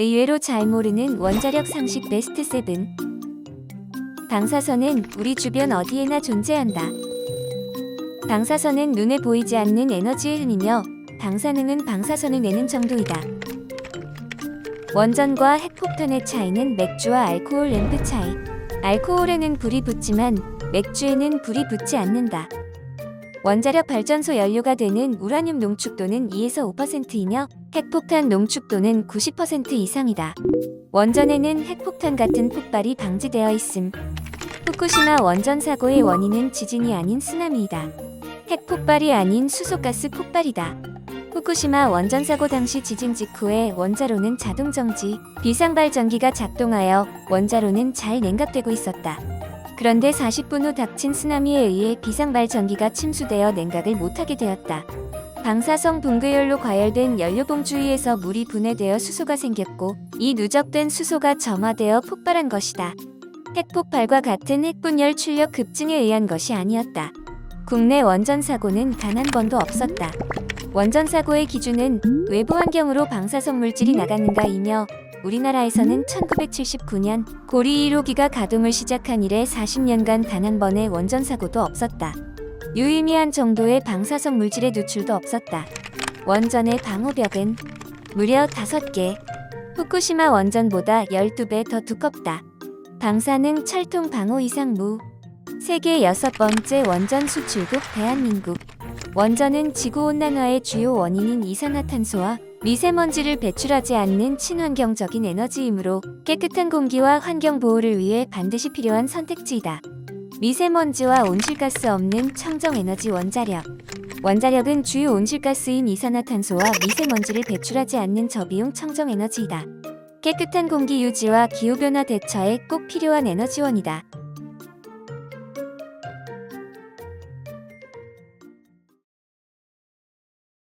의외로 잘 모르는 원자력 상식 베스트 7. 방사선은 우리 주변 어디에나 존재한다. 방사선은 눈에 보이지 않는 에너지의 흔이며 방사능은 방사선을 내는 정도이다. 원전과 핵폭탄의 차이는 맥주와 알코올 램프 차이. 알코올에는 불이 붙지만 맥주에는 불이 붙지 않는다. 원자력 발전소 연료가 되는 우라늄 농축도는 2에서 5%이며 핵폭탄 농축도는 90% 이상이다. 원전에는 핵폭탄 같은 폭발이 방지되어 있음. 후쿠시마 원전 사고의 원인은 지진이 아닌 쓰나미이다. 핵폭발이 아닌 수소가스 폭발이다. 후쿠시마 원전 사고 당시 지진 직후에 원자로는 자동 정지, 비상발전기가 작동하여 원자로는 잘 냉각되고 있었다. 그런데 40분 후 닥친 쓰나미에 의해 비상발 전기가 침수되어 냉각을 못하게 되었다. 방사성 붕괴열로 과열된 연료봉 주위에서 물이 분해되어 수소가 생겼고 이 누적된 수소가 점화되어 폭발한 것이다. 핵폭발과 같은 핵분열 출력 급증에 의한 것이 아니었다. 국내 원전 사고는 단 한 번도 없었다. 원전 사고의 기준은 외부 환경으로 방사성 물질이 나가는가이며 우리나라에서는 1979년 고리 1호기가 가동을 시작한 이래 40년간 단 한 번의 원전 사고도 없었다. 유의미한 정도의 방사성 물질의 누출도 없었다. 원전의 방호벽은 무려 5개, 후쿠시마 원전보다 12배 더 두껍다. 방사능 철통 방호 이상 무. 세계 여섯 번째 원전 수출국 대한민국. 원전은 지구온난화의 주요 원인인 이산화탄소와 미세먼지를 배출하지 않는 친환경적인 에너지이므로 깨끗한 공기와 환경 보호를 위해 반드시 필요한 선택지이다. 미세먼지와 온실가스 없는 청정 에너지 원자력. 원자력은 주요 온실가스인 이산화탄소와 미세먼지를 배출하지 않는 저비용 청정 에너지이다. 깨끗한 공기 유지와 기후변화 대처에 꼭 필요한 에너지원이다.